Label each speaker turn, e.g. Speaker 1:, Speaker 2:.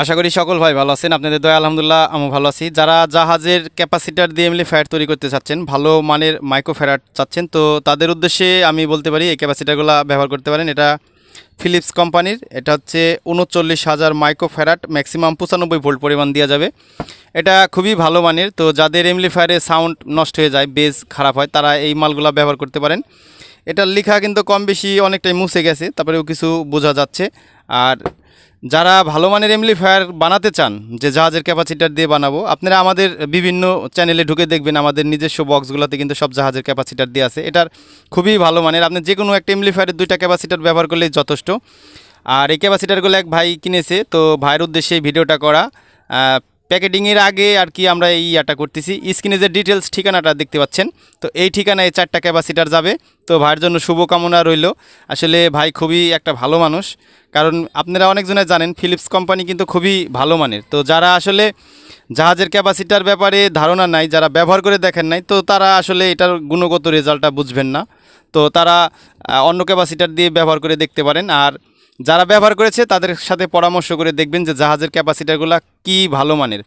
Speaker 1: আশা করি সকল ভাই ভালো আছেন। আপনাদের দয়া, আলহামদুলিল্লাহ আমি ভালো আছি। যারা জাহাজের ক্যাপাসিটার দিয়ে এমনি ফ্যাট তৈরি করতে চাচ্ছেন, ভালো মানের মাইক্রো ফ্যারাট চাচ্ছেন, তো তাদের উদ্দেশ্যে আমি বলতে পারি, এই ক্যাপাসিটারগুলো ব্যবহার করতে পারেন। এটা ফিলিপস কোম্পানির, এটা হচ্ছে উনচল্লিশ হাজার মাইক্রো ফ্যারাট ম্যাক্সিমাম পঁচানব্বই ভোল্ট পরিমাণ দেওয়া যাবে। এটা খুবই ভালো মানের, তো যাদের এমলিফায়ারে সাউন্ড নষ্ট হয়ে যায় বেজ খারাপ হয়, তারা এই মালগুলো ব্যবহার করতে পারেন। এটার লেখা কিন্তু কম বেশি অনেকটাই মুছে গেছে, তারপরেও কিছু বোঝা যাচ্ছে। আর যারা ভালো মানের এমলিফায়ার বানাতে চান, যে জাহাজের ক্যাপাসিটার দিয়ে বানাবো, আপনারা আমাদের বিভিন্ন চ্যানেলে ঢুকে দেখবেন আমাদের নিজস্ব বক্সগুলোতে কিন্তু সব জাহাজের ক্যাপাসিটার দিয়ে আছে। এটার খুবই ভালো মানের, আপনি যে কোনো একটা এমলিফায়ারের দুইটা ক্যাপাসিটার ব্যবহার করলেই যথেষ্ট। আর এই ক্যাপাসিটারগুলো এক ভাই কিনেছে, তো ভাইয়ের উদ্দেশ্যে ভিডিওটা করা। প্যাকেটিংয়ের আগে আর কি আমরা এই ইয়াটা করতেছি। স্ক্রিনে যে ডিটেলস ঠিকানাটা দেখতে পাচ্ছেন, তো এই ঠিকানায় চারটা ক্যাপাসিটার যাবে। তো ভাইয়ের জন্য শুভকামনা রইল। আসলে ভাই খুবই একটা ভালো মানুষ। কারণ আপনারা অনেকজনে জানেন ফিলিপস কোম্পানি কিন্তু খুবই ভালো মানের। তো যারা আসলে জাহাজের ক্যাপাসিটার ব্যাপারে ধারণা নাই, যারা ব্যবহার করে দেখেন নাই, তো তারা আসলে এটার গুণগত রেজাল্টটা বুঝবেন না। তো তারা অন্য ক্যাপাসিটার দিয়ে ব্যবহার করে দেখতে পারেন। আর যারা ব্যবহার করেছে তাদের সাথে পরামর্শ করে দেখবেন যে জাহাজের ক্যাপাসিটারগুলো কি ভালো মানের।